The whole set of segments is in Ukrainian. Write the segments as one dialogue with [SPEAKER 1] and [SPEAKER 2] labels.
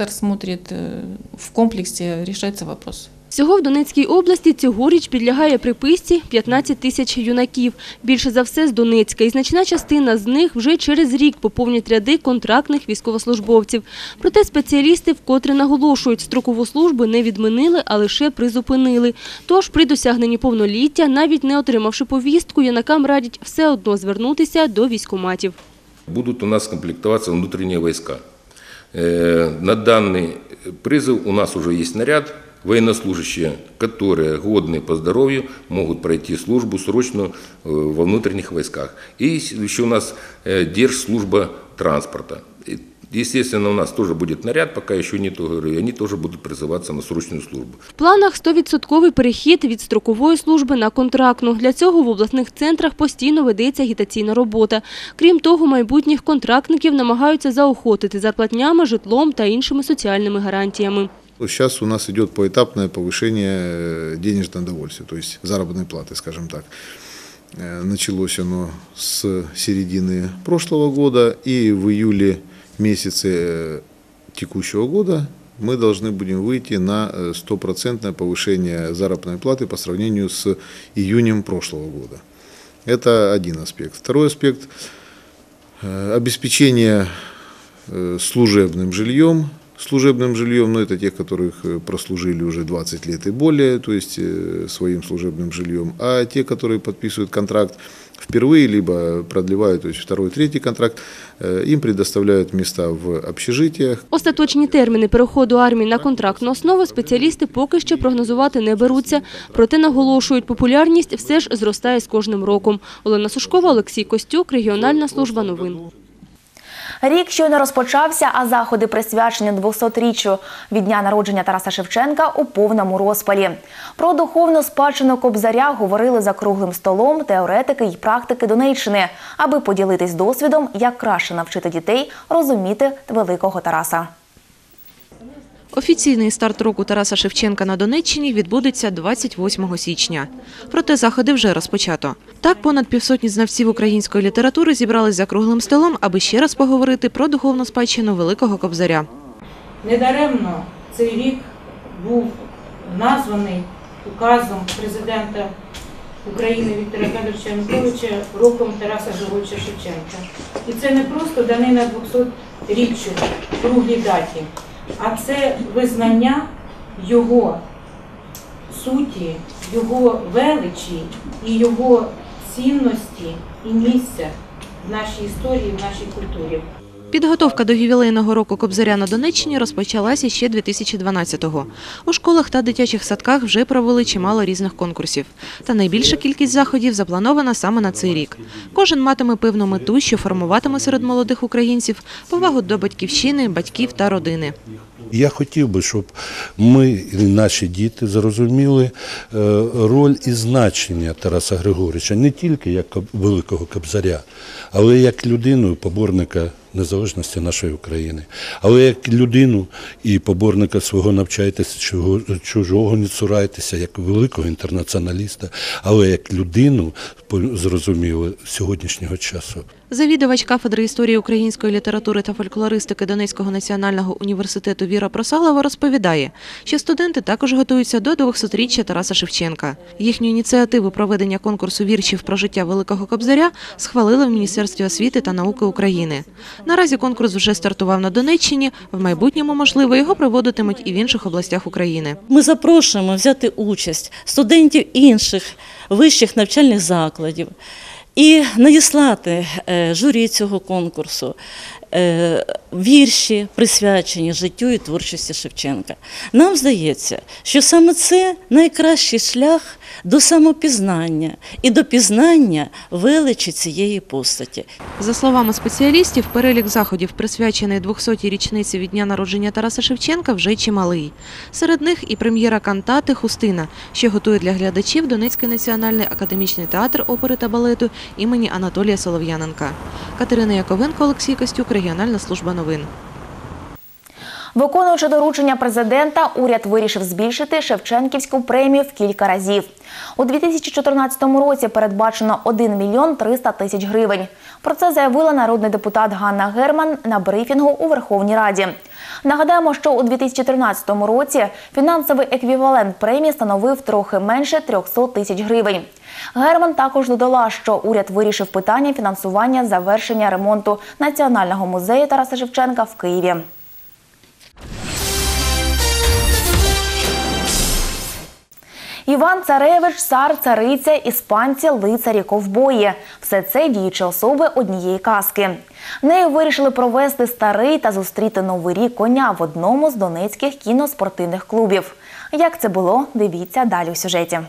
[SPEAKER 1] фактор смотрит э, в комплексе, решается вопрос.
[SPEAKER 2] Всього в Донецькій області цьогоріч підлягає приписці 15 тисяч юнаків. Більше за все з Донецька. І значна частина з них вже через рік поповнять ряди контрактних військовослужбовців. Проте спеціалісти вкотре наголошують, строкову службу не відмінили, а лише призупинили. Тож при досягненні повноліття, навіть не отримавши повістку, юнакам радять все одно звернутися до військкоматів.
[SPEAKER 3] Будут у нас комплектоваться внутренние войска. Э, На данный призыв у нас уже есть наряд. Военнослужащие, которые годны по здоровью, могут пройти службу срочную э, во внутренних войсках. И еще у нас э, держслужба транспорта. И, Естественно, у нас тоже будет наряд, пока еще нету, говорю, и они тоже будут призываться на срочную службу.
[SPEAKER 2] В планах 100% перехід від строкової служби на контрактну. Для цього в обласних центрах постійно ведеться агітаційна робота. Крім того, майбутніх контрактників намагаються заохотити зарплатнями, житлом та іншими соціальними гарантіями.
[SPEAKER 4] Сейчас у нас идет поэтапное повышение э, денежного довольствия, то есть заработной платы, скажем так. Э, Началось оно с середины прошлого года, и в июле месяце э, текущего года мы должны будем выйти на э, стопроцентное повышение заработной платы по сравнению с июнем прошлого года. Это один аспект. Второй аспект э, – обеспечение служебным жильем. Служебным жильем, ну это тех, которых э, прослужили уже 20 лет и более, то есть э, своим служебным жильем. А те, которые подписывают контракт впервые, либо продлевают, то есть второй, третий контракт, э, им предоставляют места в общежитиях,
[SPEAKER 2] Остаточні терміни переходу армії на контрактну основу спеціалісти поки що прогнозувати не беруться. Проте наголошують, популярність все ж зростає з кожним роком. Олена Сушкова, Олексій Костюк, регіональна служба новин.
[SPEAKER 5] Рік щойно розпочався, а заходи присвячені 200-річчю від дня народження Тараса Шевченка у повному розпалі. Про духовну спадщину Кобзаря говорили за круглим столом теоретики й практики Донеччини, аби поділитись досвідом, як краще навчити дітей розуміти великого Тараса.
[SPEAKER 6] Офіційний старт року Тараса Шевченка на Донеччині відбудеться 28 січня. Проте заходи вже розпочато. Так, понад півсотні знавців української літератури зібрались за круглим столом, аби ще раз поговорити про духовну спадщину великого кобзаря.
[SPEAKER 7] Недаремно цей рік був названий указом президента України Віктора Федоровича Януковича роком Тараса Григоровича Шевченка. І це не просто данина 200-річчю круглій даті, а це визнання його суті, його величі і його цінності і місця в нашій історії, в нашій культурі.
[SPEAKER 6] Підготовка до ювілейного року Кобзаря на Донеччині розпочалася ще 2012-го. У школах та дитячих садках вже провели чимало різних конкурсів. Та найбільша кількість заходів запланована саме на цей рік. Кожен матиме певну мету, що формуватиме серед молодих українців повагу до батьківщини, батьків та родини.
[SPEAKER 8] Я хотів би, щоб ми, і наші діти, зрозуміли е, роль і значення Тараса Григоровича не тільки як великого кобзаря, але як людину, поборника незалежності нашої України, але як людину і поборника свого навчайтеся, чужого не цурайтеся, як великого інтернаціоналіста, але як людину зрозуміло сьогоднішнього часу.
[SPEAKER 6] Завідувач кафедри історії української літератури та фольклористики Донецького національного університету Віра Просалова розповідає, що студенти також готуються до 200-річчя Тараса Шевченка. Їхню ініціативу проведення конкурсу віршів про життя великого кобзаря схвалили в Міністерстві освіти та науки України. Наразі конкурс вже стартував на Донеччині. В майбутньому, можливо, його проводитимуть і в інших областях України.
[SPEAKER 9] Ми запрошуємо взяти участь студентів інших вищих навчальних закладів і надіслати е, журі цього конкурсу вірші, присвячені життю і творчості Шевченка. Нам здається, що саме це найкращий шлях до самопізнання і до пізнання величі цієї постаті.
[SPEAKER 6] За словами спеціалістів, перелік заходів, присвячений 200-й річниці від дня народження Тараса Шевченка, вже чималий. Серед них і прем'єра кантати Хустина, що готує для глядачів Донецький національний академічний театр опери та балету імені Анатолія Солов'яненка. Катерина Яковенко, Олексій Костюк, регіональна служба новин.
[SPEAKER 5] Виконуючи доручення президента, уряд вирішив збільшити Шевченківську премію в кілька разів. У 2014 році передбачено 1 мільйон 300 тисяч гривень. Про це заявила народний депутат Ганна Герман на брифінгу у Верховній Раді. Нагадаємо, що у 2013 році фінансовий еквівалент премії становив трохи менше 300 тисяч гривень. Герман також додала, що уряд вирішив питання фінансування завершення ремонту Національного музею Тараса Шевченка в Києві. Іван Царевич, цар, цариця, іспанці, лицарі, ковбої – все це діючі особи однієї казки. Нею вирішили провести старий та зустріти новий рік коня в одному з донецьких кіноспортивних клубів. Як це було, дивіться далі у сюжеті.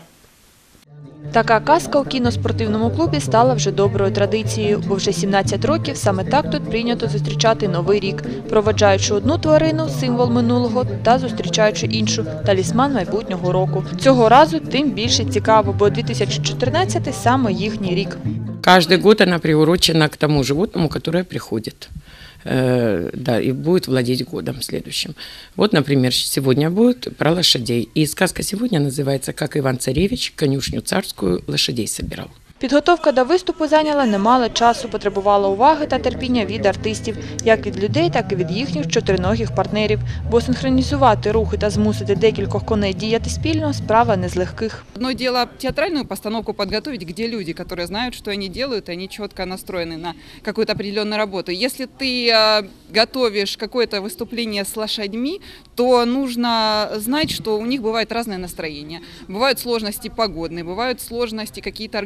[SPEAKER 10] Така казка у кіноспортивному клубі стала вже доброю традицією, бо вже 17 років саме так тут прийнято зустрічати новий рік, проведжаючи одну тварину, символ минулого, та зустрічаючи іншу талісман майбутнього року. Цього разу тим більше цікаво, бо 2014 – саме їхній рік.
[SPEAKER 11] Каждый год она приурочена к тому животному, которое приходит. Э, Да, и будет владеть годом следующим. Вот, например, сегодня будет про лошадей. И сказка сегодня называется «Как Иван Царевич конюшню царскую лошадей собирал».
[SPEAKER 10] Підготовка до виступу зайняла немало часу, потребувала уваги та терпіння від артистів, як від людей, так і від їхніх чотириногих партнерів. Бо синхронізувати рухи та змусити декількох коней діяти спільно – справа не з легких.
[SPEAKER 12] Одно дело театральную постановку подготовить, где люди, которые знают, что они делают, и они четко настроены на какую-то определенную работу. Если ты э, готовишь какое-то выступление с лошадьми, то нужно знать, что у них бывает разное настроение. Бывают сложности погодные, бывают сложности какие-то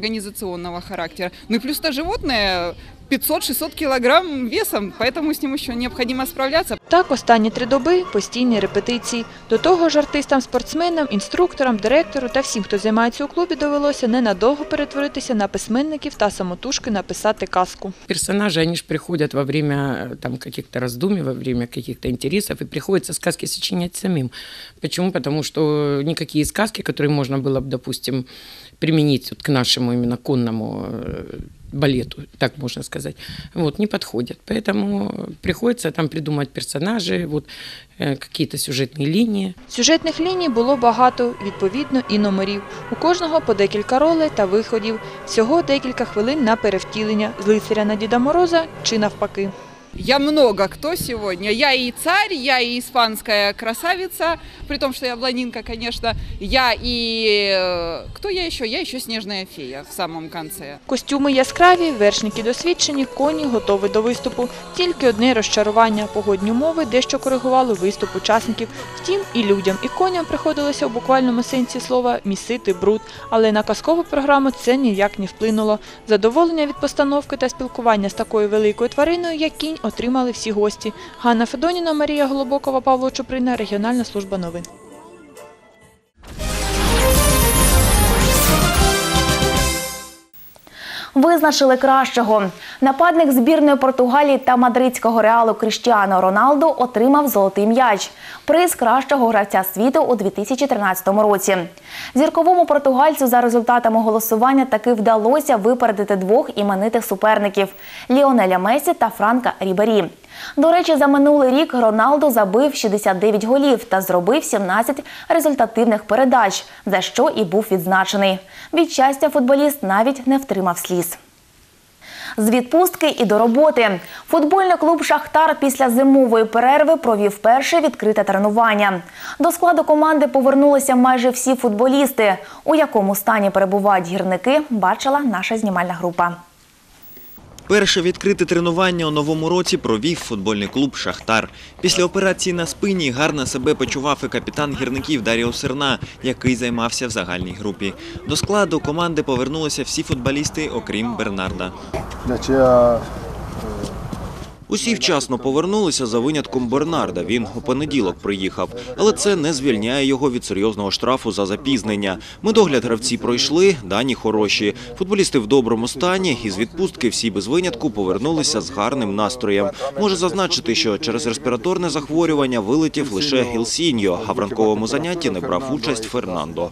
[SPEAKER 12] организационного характера. Ну и плюс то животное 500-600 килограмм весом, поэтому с ним еще необходимо справляться.
[SPEAKER 10] Так, останні три доби – постійні репетиції. До того ж артистам, спортсменам, інструкторам, директору та всім, хто займається у клубі, довелося ненадовго перетворитися на письменників та самотужки написати казку.
[SPEAKER 11] Персонажи, они же приходят во время э, там, каких-то раздумий, во время каких-то интересов, и приходится сказки сочинять самим. Почему? Потому что никакие сказки, которые можно было бы, допустим, применить вот к нашему именно конному э, балету, так можно сказать, вот, не подходят. Поэтому приходится там придумать персонажей, вот, э, какие-то сюжетные линии.
[SPEAKER 10] Сюжетних ліній було багато, відповідно, і номерів. У кожного по декілька ролей та виходів. Всього декілька хвилин на перевтілення з лицаря на Діда Мороза чи навпаки.
[SPEAKER 12] Я много кто сегодня. Я и царь, я и испанская красавица, при том, что я блондинка, конечно. Я и... э, Кто я еще? Я еще снежная фея в самом конце.
[SPEAKER 10] Костюми яскраві, вершники досвідчені, коні готові до виступу. Тільки одне розчарування. Погодні умови дещо коригували виступ учасників. Втім, і людям, і коням приходилося у буквальному сенсі слова місити бруд. Але на казкову програму це ніяк не вплинуло. Задоволення від постановки та спілкування з такою великою твариною, як кінь, отримали всі гості. Ганна Федоніна, Марія Голобокова, Павло Чуприна, Регіональна служба новин.
[SPEAKER 5] Визначили кращого. Нападник збірної Португалії та мадридського реалу Кріштіано Роналду отримав золотий м'яч. Приз кращого гравця світу у 2013 році. Зірковому португальцю за результатами голосування таки вдалося випередити двох іменитих суперників Ліонеля Месі та Франка Рібері. До речі, за минулий рік Роналду забив 69 голів та зробив 17 результативних передач, за що і був відзначений. Від щастя, футболіст навіть не втримав сліз. З відпустки і до роботи. Футбольний клуб Шахтар після зимової перерви провів перше відкрите тренування. До складу команди повернулися майже всі футболісти. У якому стані перебувають гірники, бачила наша знімальна група.
[SPEAKER 13] Перше відкрите тренування у новому році провів футбольний клуб «Шахтар». Після операції на спині гарно себе почував і капітан гірників Даріо Серна, який займався в загальній групі. До складу команди повернулися всі футболісти, окрім Бернарда. Усі вчасно повернулися за винятком Бернарда. Він у понеділок приїхав, але це не звільняє його від серйозного штрафу за запізнення. Медогляд гравці пройшли, дані хороші. Футболісти в доброму стані. Із відпустки всі без винятку повернулися з гарним настроєм. Може зазначити, що через респіраторне захворювання вилетів лише Гілсіньо, а в ранковому занятті не брав участь Фернандо.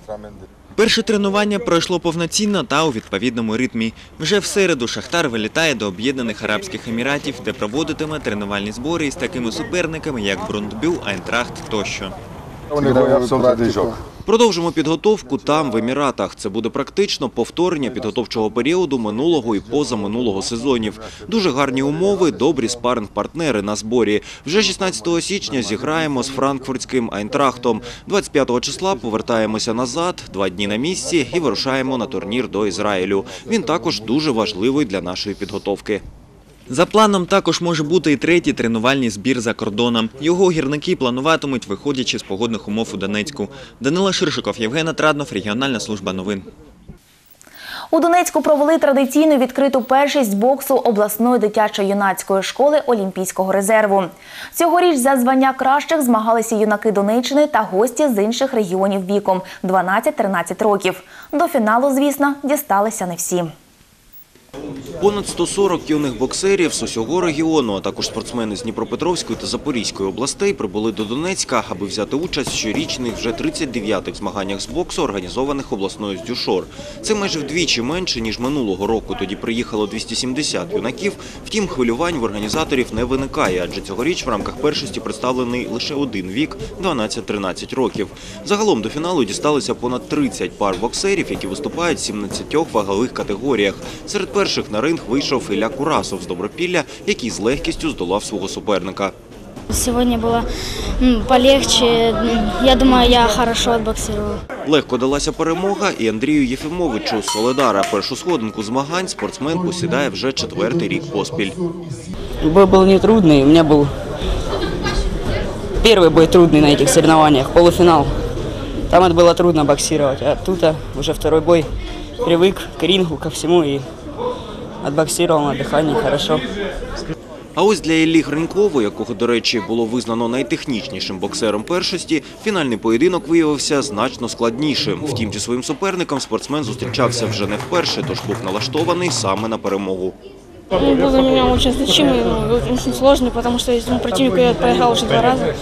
[SPEAKER 13] Перше тренування пройшло повноцінно та у відповідному ритмі. Вже в середу Шахтар вилітає до Об'єднаних Арабських Еміратів, де проводитиме тренувальні збори із такими суперниками, як Брундбю, Айнтрахт тощо. Продовжимо підготовку там, в Еміратах. Це буде практично повторення підготовчого періоду минулого і позаминулого сезонів. Дуже гарні умови, добрі спаринг-партнери на зборі. Вже 16 січня зіграємо з франкфуртським Айнтрахтом. 25 числа повертаємося назад, два дні на місці і вирушаємо на турнір до Ізраїлю. Він також дуже важливий для нашої підготовки. За планом також може бути і третій тренувальний збір за кордоном. Його гірники плануватимуть, виходячи з погодних умов у Донецьку. Данила Ширшиков, Євген Атраднов, регіональна служба новин.
[SPEAKER 5] У Донецьку провели традиційну відкриту першість боксу обласної дитячо-юнацької школи Олімпійського резерву. Цьогоріч за звання кращих змагалися юнаки Донеччини та гості з інших регіонів віком 12-13 років. До фіналу, звісно, дісталися не всі.
[SPEAKER 13] Понад 140 юних боксерів з усього регіону, а також спортсмени з Дніпропетровської та Запорізької областей прибули до Донецька, аби взяти участь в щорічних вже 39-х змаганнях з боксу, організованих обласною з Дюшор. Це майже вдвічі менше, ніж минулого року. Тоді приїхало 270 юнаків. Втім, хвилювань в організаторів не виникає, адже цьогоріч в рамках першості представлений лише один вік – 12-13 років. Загалом до фіналу дісталися понад 30 пар боксерів, які виступають в 17 вагових категоріях. Серед перших на ринг вийшов Ілля Курасов з Добропілля, який з легкістю здолав свого суперника.
[SPEAKER 14] Сегодня было м, полегче. М, Я думаю, я хорошо отбоксировал.
[SPEAKER 13] Легко далася перемога і Андрію Єфімовичу з Соледара. Першу сходинку змагань спортсмен посідає вже четвертий рік поспіль.
[SPEAKER 1] Бой был не трудный. У меня был первый бой трудный на этих соревнованиях, полуфинал. Там это было трудно боксировать, а тут а, уже второй бой привык к рингу, ко всему и отбоксировал на дыхании хорошо.
[SPEAKER 13] А ось для Іллі Гринькову, якого, до речі, було визнано найтехнічнішим боксером першості, фінальний поєдинок виявився значно складнішим. Втім, зі своїм суперником спортсмен зустрічався вже не вперше, тож був налаштований саме на перемогу.
[SPEAKER 14] Он был для меня очень значимый, ну, очень сложный, потому что этому противнику я проиграл уже два раза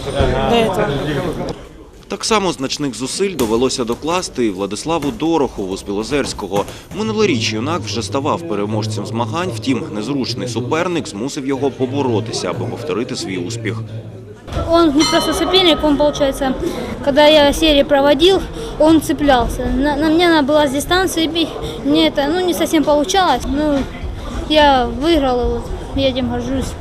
[SPEAKER 14] до этого.
[SPEAKER 13] Так само значних зусиль довелося докласти і Владиславу Дорохову з Білозерського. Минулоріч юнак вже ставав переможцем змагань, втім, незручний суперник змусив його поборотися, аби повторити свій успіх.
[SPEAKER 14] Он не просто соперник, он, получается, когда я серии проводил, он цеплялся. На, на мне надо было с дистанции бить, мне это ну, не совсем получалось, но я выиграл, и вот я этим горжусь.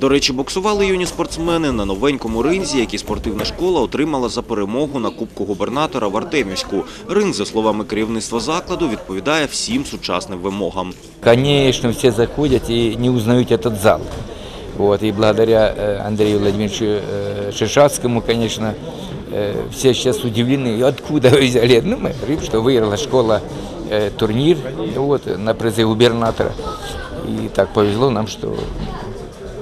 [SPEAKER 13] До речі, боксували юні спортсмени на новенькому ринзі, який спортивна школа отримала за перемогу на Кубку губернатора в Артемівську. Ринг, за словами керівництва закладу, відповідає всім сучасним вимогам.
[SPEAKER 15] Конечно, все заходят и не узнают этот зал. Вот, и благодаря э, Андрею Владимировичу э, Шишацкому, конечно, э, все сейчас удивлены, откуда вы взяли. Ну, мы говорим, что выиграла школа э, турнир вот, на призы губернатора. И так повезло нам, что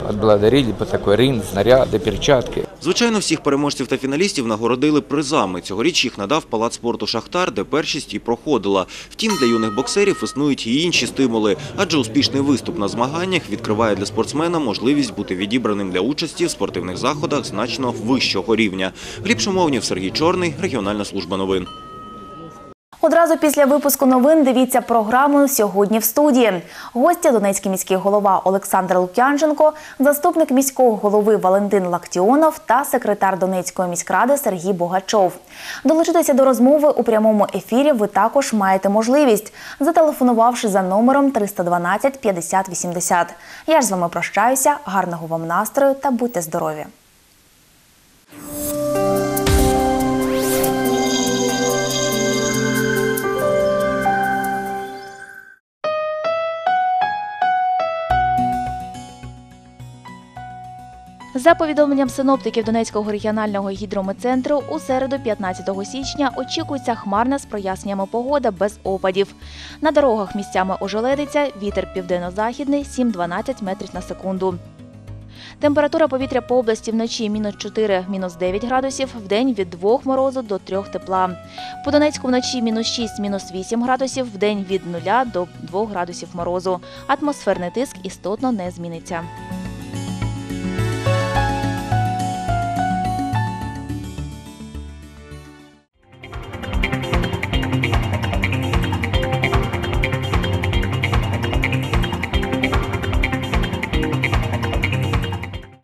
[SPEAKER 15] отблагодарили по такой рынок, снаряды, перчатки.
[SPEAKER 13] Звичайно, всіх переможців та фіналістів нагородили призами. Цьогоріч їх надав палац спорту Шахтар, де першість і проходила. Втім, для юних боксерів існують і інші стимули, адже успішний виступ на змаганнях відкриває для спортсмена можливість бути відібраним для участі в спортивних заходах значно вищого рівня. Гліб Шумовнів, Сергій Чорний, регіональна служба новин.
[SPEAKER 5] Одразу після випуску новин дивіться програму «Сьогодні в студії». Гості – Донецький міський голова Олександр Лук'янченко, заступник міського голови Валентин Лактіонов та секретар Донецької міськради Сергій Богачов. Долучитися до розмови у прямому ефірі ви також маєте можливість, зателефонувавши за номером 312 50 80. Я ж з вами прощаюся, гарного вам настрою та будьте здорові! За повідомленням синоптиків Донецького регіонального гідрометцентру, у середу 15 січня очікується хмарна з проясненнями погода без опадів. На дорогах місцями ожеледиться, вітер південно-західний 7-12 метрів на секунду. Температура повітря по області вночі мінус 4, мінус 9 градусів, вдень від 2 морозу до 3 тепла. По Донецьку вночі мінус 6, мінус 8 градусів, вдень від 0 до 2 градусів морозу. Атмосферний тиск істотно не зміниться.